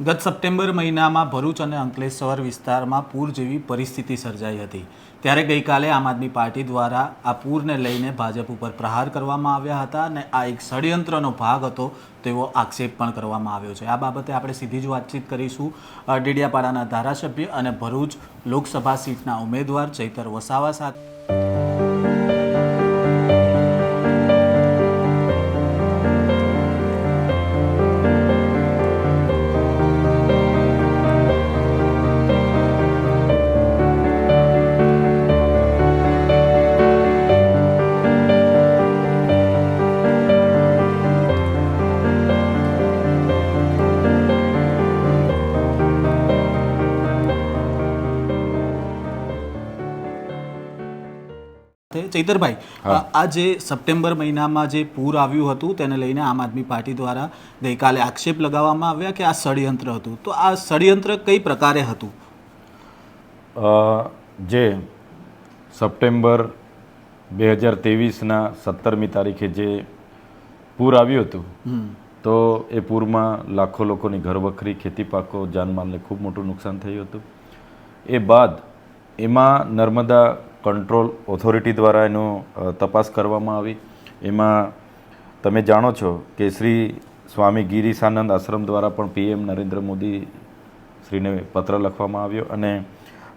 ગત સપ્ટેમ્બર મહિનામાં ભરૂચ અને અંકલેશ્વર વિસ્તારમાં પૂર જેવી પરિસ્થિતિ સર્જાઈ હતી. ત્યારે ગઈકાલે આમ આદમી પાર્ટી દ્વારા આ પૂરને લઈને ભાજપ ઉપર પ્રહાર કરવામાં આવ્યા હતા અને આ એક ષડયંત્રનો ભાગ હતો તેવો આક્ષેપ પણ કરવામાં આવ્યો છે. આ બાબતે આપણે સીધી જ વાતચીત કરીશું. ડેડિયાપાડાના ધારાસભ્ય અને ભરૂચ લોકસભા સીટના ઉમેદવાર ચૈતર વસાવા સાથે ચૈતરભાઈ આ- જે સપ્ટેમ્બર મહિનામાં જે પૂર આવ્યું હતું તેને લઈને આમ આદમી પાર્ટી દ્વારા ગઈકાલે આક્ષેપ લગાવવામાં આવ્યા કે આ ષડયંત્ર હતું. તો આ ષડયંત્ર કઈ પ્રકારે હતું? જે સપ્ટેમ્બર બે હજાર ત્રેવીસના સત્તરમી તારીખે જે પૂર આવ્યું હતું તો એ પૂરમાં લાખો લોકોની ઘરવખરી ખેતી પાકો જાનમાલને ખૂબ મોટું નુકસાન થયું હતું. એ બાદ એમાં નર્મદા કંટ્રોલ ઓથોરિટી દ્વારા એનો તપાસ કરવામાં આવી. એમાં તમે જાણો છો કે શ્રી સ્વામી ગિરીશાનંદ આશ્રમ દ્વારા પણ પીએમ નરેન્દ્ર મોદી શ્રીને પત્ર લખવામાં આવ્યો અને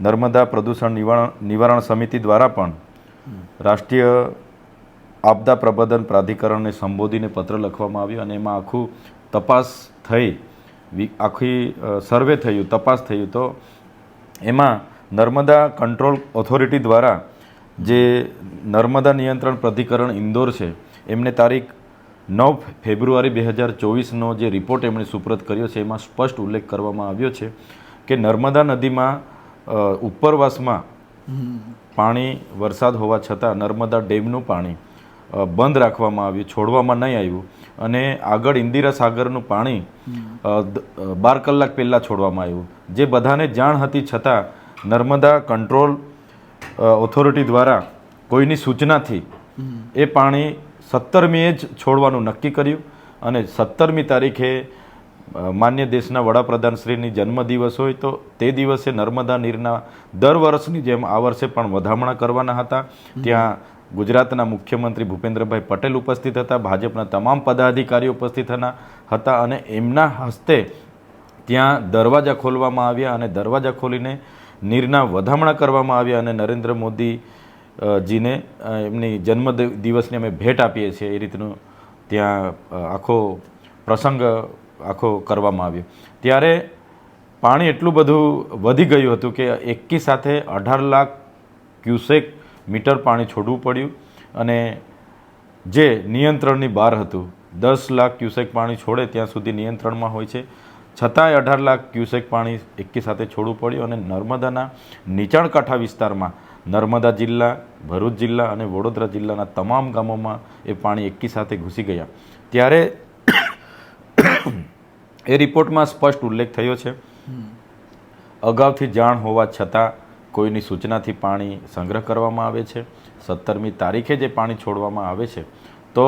નર્મદા પ્રદૂષણ નિવારણ નિવારણ સમિતિ દ્વારા પણ રાષ્ટ્રીય આપદા પ્રબંધન પ્રાધિકરણને સંબોધીને પત્ર લખવામાં આવ્યો અને એમાં આખું તપાસ થઈ આખી સર્વે થયું, તપાસ થયું. તો એમાં નર્મદા કંટ્રોલ ઓથોરિટી દ્વારા જે નર્મદા નિયંત્રણ પ્રાધિકરણ ઇન્દોર છે, એમને તારીખ નવ ફેબ્રુઆરી બે હજાર ચોવીસનો જે રિપોર્ટ એમણે સુપ્રત કર્યો છે, એમાં સ્પષ્ટ ઉલ્લેખ કરવામાં આવ્યો છે કે નર્મદા નદીમાં ઉપરવાસમાં પાણી વરસાદ હોવા છતાં નર્મદા ડેમનું પાણી બંધ રાખવામાં આવ્યું, છોડવામાં નહીં આવ્યું અને આગળ ઇન્દિરા સાગરનું પાણી બાર કલાક પહેલાં છોડવામાં આવ્યું. જે બધાને જાણ હતી છતાં નર્મદા કંટ્રોલ ઓથોરિટી દ્વારા કોઈની સૂચનાથી એ પાણી સત્તરમીએ જ છોડવાનું નક્કી કર્યું અને સત્તરમી તારીખે માન્ય દેશના વડાપ્રધાન શ્રીની જન્મદિવસ હોય તો તે દિવસે નર્મદા નીરના દર વર્ષની જેમ આ વર્ષે પણ વધામણા કરવાના હતા. ત્યાં ગુજરાતના મુખ્યમંત્રી ભૂપેન્દ્રભાઈ પટેલ ઉપસ્થિત હતા, ભાજપના તમામ પદાધિકારીઓ ઉપસ્થિત હતા અને એમના હસ્તે ત્યાં દરવાજા ખોલવામાં આવ્યા અને દરવાજા ખોલીને નીરના વધામણા કરવામાં આવ્યા અને નરેન્દ્ર મોદી જીને એમની જન્મ દિવસની અમે ભેટ આપીએ છીએ એ રીતનું ત્યાં આખો પ્રસંગ આખો કરવામાં આવ્યો. ત્યારે પાણી એટલું બધું વધી ગયું હતું કે એકી સાથે અઢાર લાખ ક્યુસેક મીટર પાણી છોડવું પડ્યું અને જે નિયંત્રણની બહાર હતું, દસ લાખ ક્યુસેક પાણી છોડે ત્યાં સુધી નિયંત્રણમાં હોય છે. છતાંય અઢાર લાખ ક્યુસેક પાણી એકી સાથે છોડવું પડ્યું અને નર્મદાના નીચાણ કાંઠા વિસ્તારમાં, નર્મદા જિલ્લા, ભરૂચ જિલ્લા અને વડોદરા જિલ્લાના તમામ ગામોમાં એ પાણી એકી સાથે ઘૂસી ગયા. ત્યારે એ રિપોર્ટમાં સ્પષ્ટ ઉલ્લેખ થયો છે. અગાઉથી જાણ હોવા છતાં કોઈની સૂચનાથી પાણી સંગ્રહ કરવામાં આવે છે. સત્તરમી તારીખે જે પાણી છોડવામાં આવે છે. તો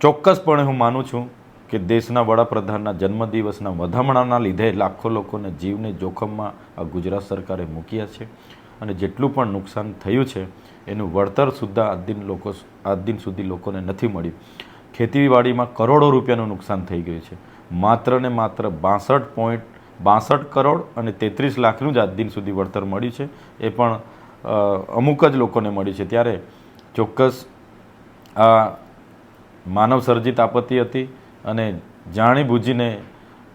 ચોક્કસપણે હું માનું છું કે દેશના વડાપ્રધાનના જન્મદિવસના વધામણાના લીધે લાખો લોકોને જીવને જોખમમાં આ ગુજરાત સરકારે મૂક્યા છે અને જેટલું પણ નુકસાન થયું છે, એનું વળતર સુદ્ધા આજ દિન લોકો આજ દિન સુધી લોકોને નથી મળ્યું ખેતીવાડીમાં કરોડો રૂપિયાનું નુકસાન થઈ ગયું છે. માત્ર ને માત્ર બાસઠ પોઈન્ટ, બાસઠ કરોડ અને તેત્રીસ લાખનું જ આજ દિન સુધી વળતર મળ્યું છે. એ પણ અમુક જ લોકોને મળ્યું છે. ત્યારે ચોક્કસ આ માનવ સર્જિત આપત્તિ હતી અને જાણી બૂજીને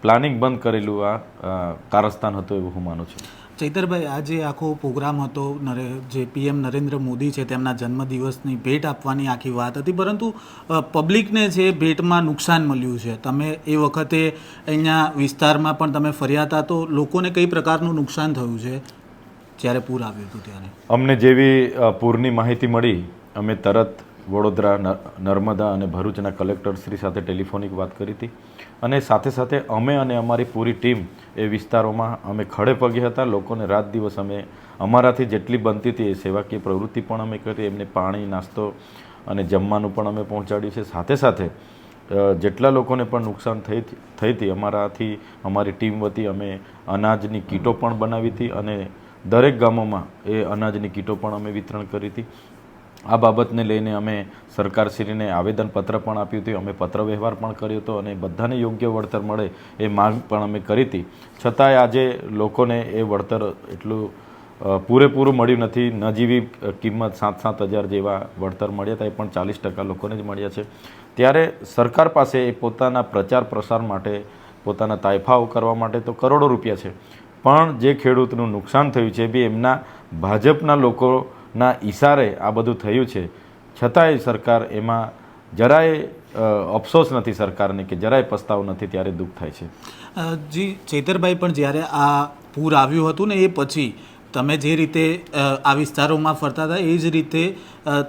પ્લાનિંગ બંધ કરેલું આ કારસ્તાન હતું એવું હું માનું છું. ચૈતરભાઈ આ જે આખો પ્રોગ્રામ હતો નરે જે પીએમ નરેન્દ્ર મોદી છે તેમના જન્મદિવસની ભેટ આપવાની આખી વાત હતી પરંતુ પબ્લિકને જે ભેટમાં નુકસાન મળ્યું છે તમે એ વખતે અહીંયા વિસ્તારમાં પણ તમે ફર્યા હતા તો લોકોને કઈ પ્રકારનું નુકસાન થયું છે? જ્યારે પૂર આવ્યું હતું ત્યારે. અમને જેવી પૂરની માહિતી મળી અમે તરત વડોદરા નર્મદા અને ભરૂચના કલેક્ટરશ્રી સાથે ટેલિફોનિક વાત કરી હતી. અને સાથે સાથે અમે અને અમારી પૂરી ટીમ એ વિસ્તારોમાં અમે ખડે પગે હતા. લોકોને રાત દિવસ અમે, અમારાથી જેટલી બનતી હતી એ સેવાકીય પ્રવૃત્તિ પણ અમે કરી એમને પાણી, નાસ્તો અને જમવાનું પણ અમે પહોંચાડ્યું છે. સાથે સાથે જેટલા લોકોને પણ નુકસાન થઈ થઈ હતી, અમારાથી, અમારી ટીમ વતી અમે અનાજની કીટો પણ બનાવી હતી અને દરેક ગામોમાં એ અનાજની કીટો પણ અમે વિતરણ કરી હતી. આ બાબતને લઈને અમે સરકારશ્રીને આવેદનપત્ર પણ આપ્યું હતું, અમે પત્ર વ્યવહાર પણ કર્યો હતો અને બધાને યોગ્ય વળતર મળે એ માંગ પણ અમે કરી હતી. છતાંય આજે લોકોને એ વળતર એટલું પૂરેપૂરું મળ્યું નથી. નજીવી જેવી કિંમત સાત સાત હજાર જેવા વળતર મળ્યા હતા, એ પણ ચાલીસ ટકા લોકોને જ મળ્યા છે. ત્યારે સરકાર પાસે એ પોતાના પ્રચાર પ્રસાર માટે, પોતાના તાયફાઓ કરવા માટે તો કરોડો રૂપિયા છે. પણ જે ખેડૂતનું નુકસાન થયું છે બી એમના ભાજપના લોકોના ઈશારે આ બધું થયું છે. છતાંય સરકાર એમાં જરાય અફસોસ નથી સરકારને કે જરાય પસ્તાવ નથી ત્યારે દુઃખ થાય છે. જી, ચેતરભાઈ પણ જ્યારે આ પૂર આવ્યું હતું ને એ પછી તમે જે રીતે આ વિસ્તારોમાં ફરતા હતા એ જ રીતે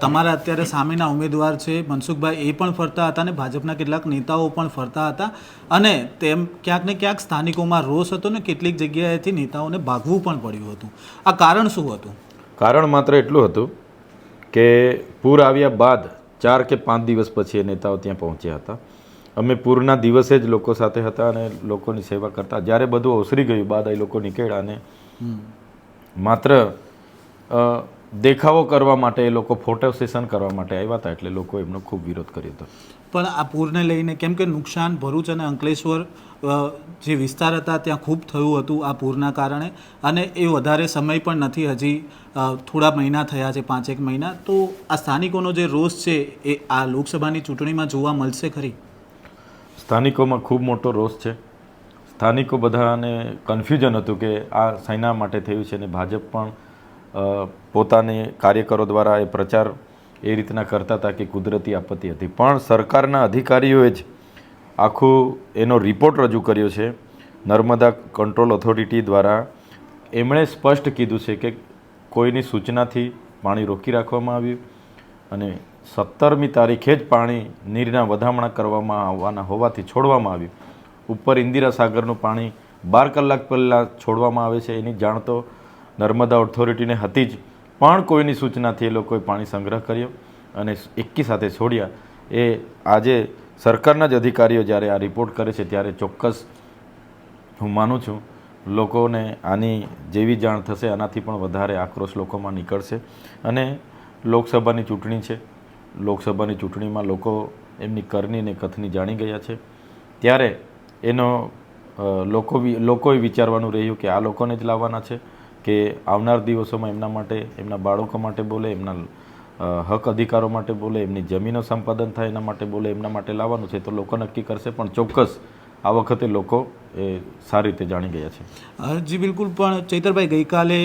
તમારા અત્યારે સામેના ઉમેદવાર છે મનસુખભાઈ એ પણ ફરતા હતા અને ભાજપના કેટલાક નેતાઓ પણ ફરતા હતા. અને તેમ ક્યાંક ને ક્યાંક સ્થાનિકોમાં રોષ હતો ને કેટલીક જગ્યાએથી નેતાઓને ભાગવું પણ પડ્યું હતું. આ કારણ શું હતું? કારણ માત્ર એટલું હતું કે પૂર આવ્યા બાદ ચાર કે પાંચ દિવસ પછી એ નેતાઓ ત્યાં પહોંચ્યા હતા. અમે પૂરના દિવસે જ લોકો સાથે હતા અને લોકોની સેવા કરતા. જ્યારે બધું ઓસરી ગયું બાદ એ લોકો નીકળ્યા અને માત્ર દેખાવો કરવા માટે એ લોકો ફોટો સેશન કરવા માટે આવ્યા હતા એટલે લોકો એમનો ખૂબ વિરોધ કર્યો હતો. પણ આ પૂરને લઈને કેમ કે નુકસાન ભરૂચ અને અંકલેશ્વર જે વિસ્તાર હતા ત્યાં ખૂબ થયું હતું આ પૂરના કારણે અને એ વધારે સમય પણ નથી હજી થોડા મહિના થયા છે પાંચેક મહિના. તો આ સ્થાનિકોનો જે રોષ છે એ આ લોકસભાની ચૂંટણીમાં જોવા મળશે ખરી? સ્થાનિકોમાં ખૂબ મોટો રોષ છે. સ્થાનિકો બધાને કન્ફ્યુઝન હતું કે આ સેના માટે થયું છે અને ભાજપ પણ પોતાની કાર્યકરો દ્વારા એ પ્રચાર એ રીતના કરતા હતા કે કુદરતી આપત્તિ હતી. પણ સરકારના અધિકારીઓએ જ આખું એનો રિપોર્ટ રજૂ કર્યો છે. નર્મદા કંટ્રોલ ઓથોરિટી દ્વારા એમણે સ્પષ્ટ કીધું છે કે કોઈની સૂચનાથી પાણી રોકી રાખવામાં આવ્યું અને સત્તરમી તારીખે જ પાણી નીરના વધામણા કરવામાં આવવાના હોવાથી છોડવામાં આવ્યું. ઉપર ઇન્દિરા સાગરનું પાણી બાર કલાક પહેલાં છોડવામાં આવે છે એની જાણ તો નર્મદા ઓથોરિટીને હતી જ. પણ કોઈની સૂચનાથી એ લોકોએ પાણી સંગ્રહ કર્યો અને એકી સાથે છોડ્યા. એ આજે સરકારના જ અધિકારીઓ જ્યારે આ રિપોર્ટ કરે છે ત્યારે ચોક્કસ હું માનું છું, લોકોને આની જેવી જાણ થશે, આનાથી પણ વધારે આક્રોશ લોકોમાં નીકળશે. અને લોકસભાની ચૂંટણી છે. લોકસભાની ચૂંટણીમાં લોકો એમની કરની ને કથની જાણી ગયા છે. ત્યારે એનો લોકો લોકોએ વિચારવાનું રહ્યું કે આ લોકોને જ લાવવાના છે. કે આવનાર દિવસોમાં એમના માટે, એમના બાળકો માટે બોલે, એમના હક અધિકારો માટે બોલે, એમની જમીનો સંપાદન થાય એના માટે બોલે, એમના માટે લાવવાનું છે, તો લોકો નક્કી કરશે. પણ ચોક્કસ આ વખતે લોકો એ સારી રીતે જાણી ગયા છે. જી બિલકુલ, પણ ચૈતરભાઈ, ગઈકાલે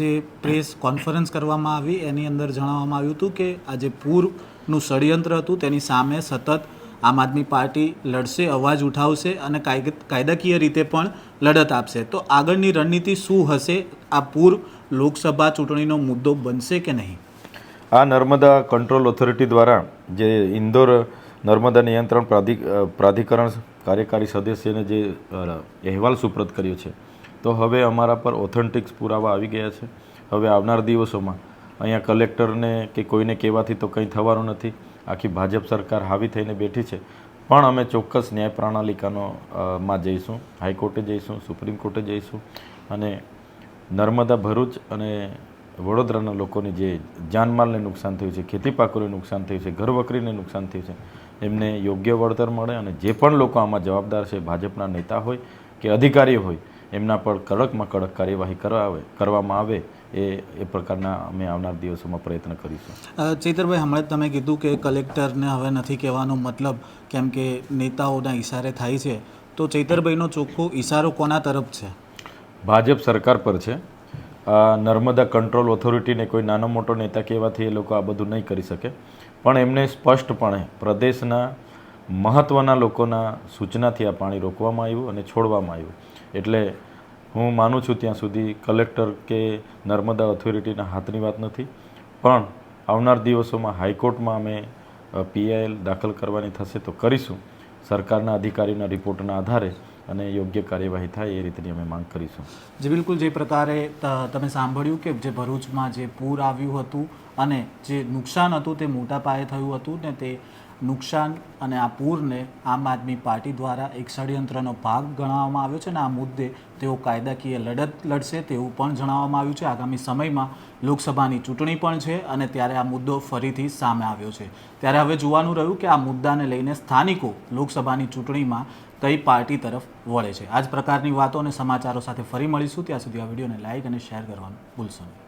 જે પ્રેસ કોન્ફરન્સ કરવામાં આવી, એની અંદર જણાવવામાં આવ્યું હતું કે આ જે પૂરનું ષડયંત્ર હતું, તેની સામે સતત આમ આદમી પાર્ટી લડશે, અવાજ ઉઠાવશે અને કાયદ- કાયદાકીય રીતે પણ લડત આપશે. તો આગળની રણનીતિ શું હશે? આ પૂર લોકસભા ચૂંટણીનો મુદ્દો બનશે કે નહીં? આ નર્મદા કંટ્રોલ ઓથોરિટી દ્વારા જે ઇન્દોર નર્મદા નિયંત્રણ પ્રાધિ, પ્રાધિકરણ કાર્યકારી સદસ્યને જે અહેવાલ સુપ્રત કર્યો છે, તો હવે અમારા પર ઓથેન્ટિક્સ પુરાવા આવી ગયા છે. હવે આવનાર દિવસોમાં અહીંયા કલેક્ટરને કે કોઈને કહેવાથી તો કંઈ થવાનું નથી. આખી ભાજપ સરકાર હાવી થઈને બેઠી છે. પણ અમે ચોક્કસ ન્યાય પ્રણાલિકાનો માં જઈશું, હાઈકોર્ટે જઈશું, સુપ્રીમ કોર્ટે જઈશું અને નર્મદા ભરૂચ અને વડોદરાના લોકોની જે જાનમાલને નુકસાન થયું છે, ખેતી પાકોને નુકસાન થયું છે ઘરવકરીને નુકસાન થયું છે, એમને યોગ્ય વળતર મળે અને જે પણ લોકો આમાં જવાબદાર છે, ભાજપના નેતા હોય કે અધિકારીઓ હોય, એમના પર કડકમાં કડક કાર્યવાહી કરાવે, કરવામાં આવે એ એ પ્રકારના અમે આવનાર દિવસોમાં પ્રયત્ન કરીશું. ચેતરભાઈ હમણાં તમે કીધું કે કલેક્ટરને હવે નથી કહેવાનો મતલબ કેમ કે નેતાઓના ઇશારે થાય છે. તો ચૈતરભાઈનો ચોખ્ખો ઈશારો કોના તરફ છે? ભાજપ સરકાર પર છે. નર્મદા કંટ્રોલ ઓથોરિટીને કોઈ નાનો મોટો નેતા કહેવાથી એ લોકો આ બધું નહીં કરી શકે. પણ એમને સ્પષ્ટપણે પ્રદેશના મહત્ત્વના લોકોના સૂચનાથી આ પાણી રોકવામાં આવ્યું અને છોડવામાં આવ્યું. એટલે હું માનું છું ત્યાં સુધી કલેક્ટર કે નર્મદા ઓથોરિટીના હાથની વાત નથી. પણ આવનાર દિવસોમાં હાઈકોર્ટમાં અમે પીઆઈએલ દાખલ કરવાની થશે તો કરીશું. સરકારના અધિકારીના રિપોર્ટના આધારે અને યોગ્ય કાર્યવાહી થાય એ રીતની અમે માંગ કરીશું. જે, બિલકુલ. જે પ્રકારે તમે સાંભળ્યું કે જે ભરૂચમાં જે પૂર આવ્યું હતું અને જે નુકસાન હતું તે મોટા પાયે થયું હતું ને તે નુકસાન અને આ પૂરને આમ આદમી પાર્ટી દ્વારા એક ષડયંત્રનો ભાગ ગણાવવામાં આવ્યો છે અને આ મુદ્દે તેઓ કાયદાકીય લડત લડશે તેવું પણ જણાવવામાં આવ્યું છે. આગામી સમયમાં લોકસભાની ચૂંટણી પણ છે અને ત્યારે આ મુદ્દો ફરીથી સામે આવ્યો છે. ત્યારે હવે જોવાનું રહ્યું કે આ મુદ્દાને લઈને સ્થાનિકો લોકસભાની ચૂંટણીમાં કઈ પાર્ટી તરફ વળે છે. આ જ પ્રકારની વાતો અને સમાચારો સાથે ફરી મળીશું. ત્યાં સુધી આ વિડીયોને લાઇક અને શેર કરવાનું ભૂલશો નહીં.